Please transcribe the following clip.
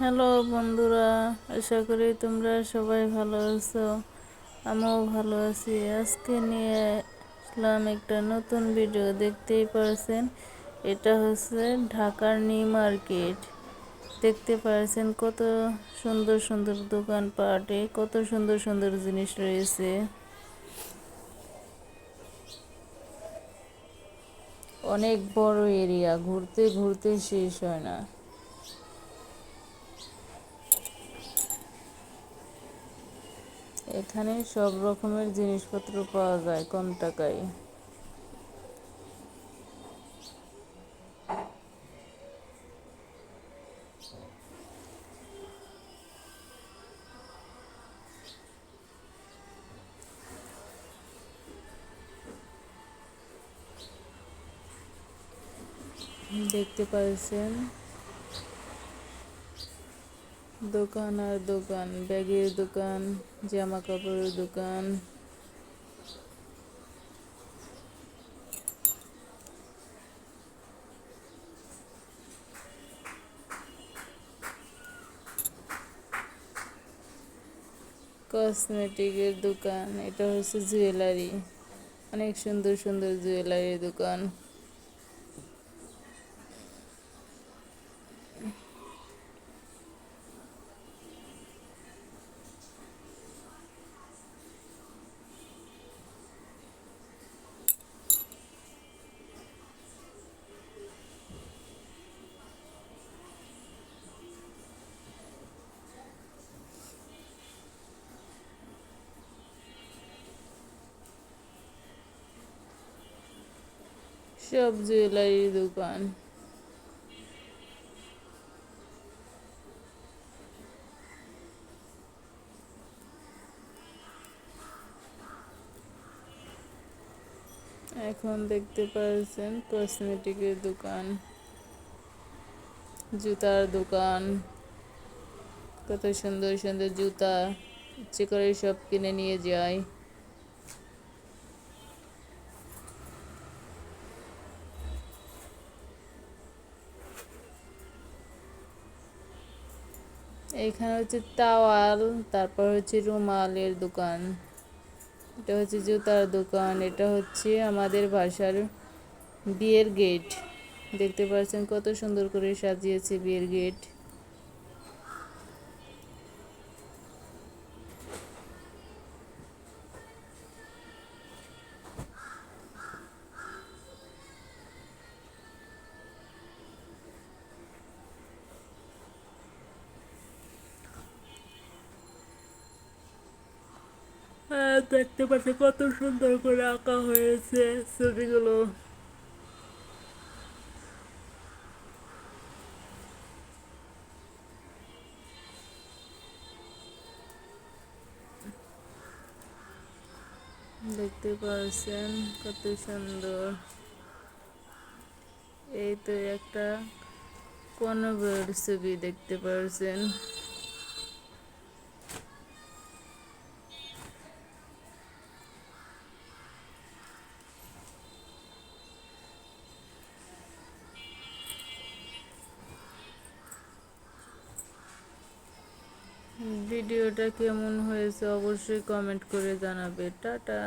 Hello বন্ধুরা, আশা করি তোমরা সবাই ভালো আছো। আমিও ভালো আছি। আজকে নিয়ে আসলাম একটা নতুন ভিডিও দেখতেই পারছেন? এটা হচ্ছে ঢাকার নিউ মার্কেট। দেখতে পারছেন কত সুন্দর সুন্দর দোকানপাটে কত সুন্দর সুন্দর জিনিস রয়েছে। অনেক বড় এরিয়া ঘুরতে ঘুরতে শেষ হয় না। এখানে সব রকমের জিনিসপত্র পাওয়া যায় কম টাকায়। দেখতে পাচ্ছেন? দোকান আর দোকান, ব্যাগের দোকান জামা কাপড়ের দোকান। কসমেটিকের দোকান, এটা হচ্ছে জুয়েলারি অনেক সুন্দর সুন্দর জুয়েলারির দোকান। সব জুয়েলারির দোকান। এখন দেখতে পাচ্ছেন কসমেটিকের দোকান। জুতার দোকান। কত সুন্দর সুন্দর জুতা। ইচ্ছে করে সব কিনে নিয়ে যায়। এখানে হচ্ছে তাওয়াল, তারপর হচ্ছে রুমালের দোকান। এটা হচ্ছে জুতার দোকান, এটা হচ্ছে আমাদের ভাষার বিয়ের গেট। দেখতে পাচ্ছেন কত সুন্দর করে সাজিয়েছে বিয়ের গেট। দেখতে পাচ্ছি কত সুন্দর করে আঁকা হয়েছে ছবিগুলো। দেখতে পাচ্ছেন কত সুন্দর। এই তো একটা কনভের ছবি দেখতে পাচ্ছেন। ভিডিওটা কেমন হয়েছে অবশ্যই কমেন্ট করে জানাবে। টাটা।